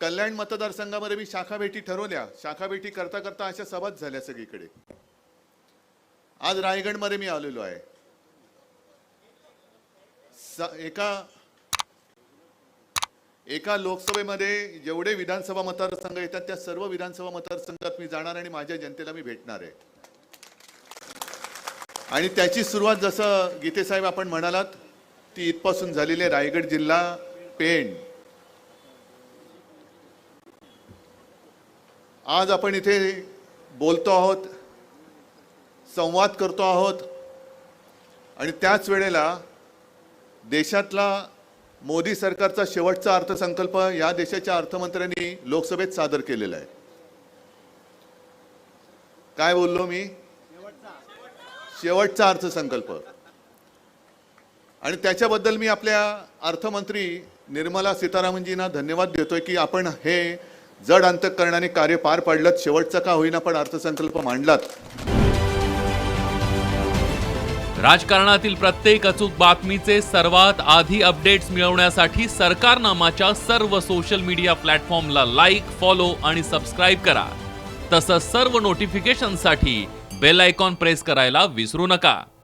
कल्याण मतदारसंघामध्ये मी शाखा भेटी ठरवल्या. शाखा भेटी करता करता अशा सभाच झाल्या सगळीकडे. आज रायगडमध्ये मी आलेलो आहे. स- एका एका लोकसभेमध्ये जेवढे विधानसभा मतदारसंघ येतात त्या सर्व विधानसभा मतदारसंघात मी जाणार आणि माझ्या जनतेला मी भेटणार आहे. आणि त्याची सुरुवात जसं गीतेसाहेब आपण म्हणालात ती इथपासून झालेली आहे. रायगड जिल्हा पेण. आज आपण इथे बोलतो आहोत संवाद करतो आहोत. आणि त्याच वेळेला देशातला मोदी सरकारचा शेवटचा अर्थसंकल्प या देशाच्या अर्थमंत्र्यांनी लोकसभेत सादर केलेला आहे. काय बोललो मी? शेवटचा अर्थसंकल्प. आणि त्याच्याबद्दल मी आपल्या अर्थमंत्री निर्मला सीतारामनजींना धन्यवाद देतोय की आपण हे जड अंतकरणाने कार्य पार पाडलं शेवटचा का होईना पण अर्थसंकल्प मांडलात. राजकारणातील प्रत्येक अचूक बातमीचे सर्वात आधी अपडेट्स मिळवण्यासाठी सरकारनामाच्या सर्व सोशल मीडिया प्लॅटफॉर्मला लाईक फॉलो आणि सबस्क्राईब करा. तसंच सर्व नोटिफिकेशनसाठी बेल आयकॉन प्रेस करायला विसरू नका.